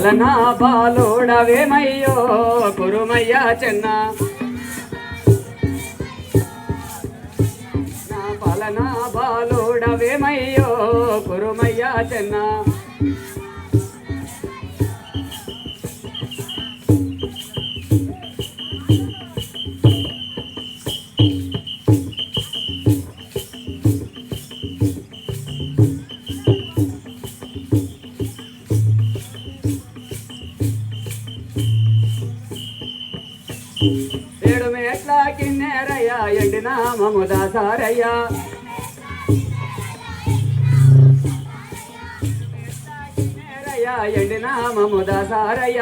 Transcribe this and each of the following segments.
అలనా బాలోడవేమయ్యో కురుమయ్య చెన్న. నా పలనా బాలోడవేమయ్యో కురుమయ్య చెన్నా. ఎండిన మముదాసారయ్య కిన్నెరయ్య ఎండిన మముదాసారయ్య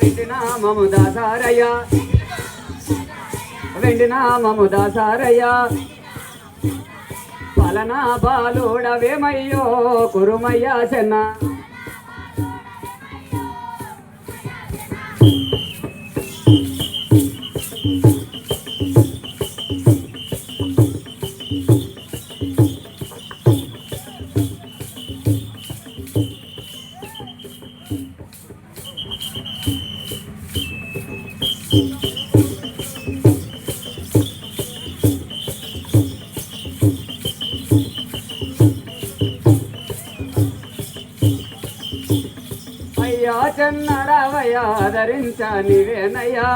వెండిన మముదాసారయ్య వెండిన మముదాసారయ్య పలనా బాలుడవేమయ్యో కురుమయ్యా చెన్నా. అయ్యా చెన్నడవయ్యా ధరించ నీవేనయ్యా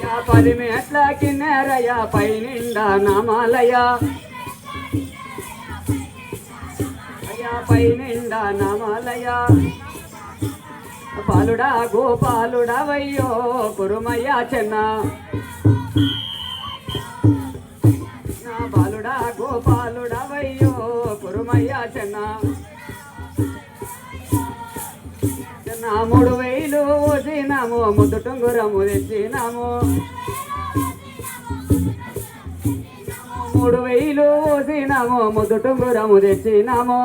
యా పది మేట్లకి నేరయ్యా పై నిండా నామాలయ్యా. అయ్యా పై నిండా నామాలయ్యా పాలుడా గోపాలుడవయ్యో కురుమయ్యా చెన్నా. మూడు వేలు ఊసినాము ముద్దు టొంగురము తెచ్చినాము. మూడు వేలు ఊసినాము ముద్దు టొంగురము తెచ్చినాము.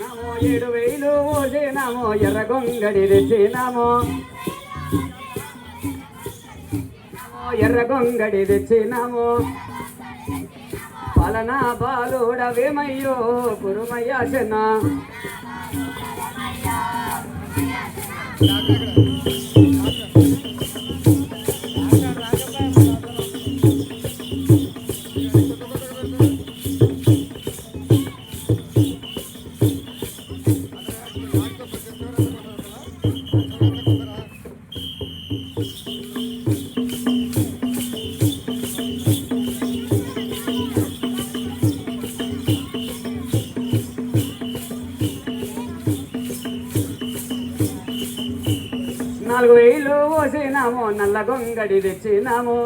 నమో ఏడు వేలు ఊసినాము ఎర్ర గొంగడి తెచ్చినాము నమో. ఎర్ర గొంగడి తెచ్చినాము పలనా బాలుడవేమయ్యో కురుమయ్య నాలుగు వేలు పోసినాము నల్ల గొంగడి తెచ్చినాము.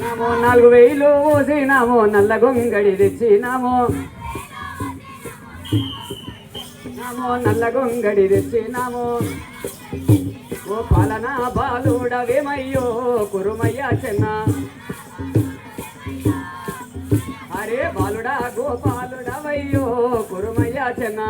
నాము నాలుగు వేలు పోసినాము నల్ల గొంగడి తెచ్చినాము. నాము నల్ల గొంగడి తెచ్చినాము. ఓ పాలనా బాలుడవేమయ్యో కురుమయ్యా చిన్న. అరే బాలుడా గోపాలుడవయ్యో కురుమయ్యా చిన్న.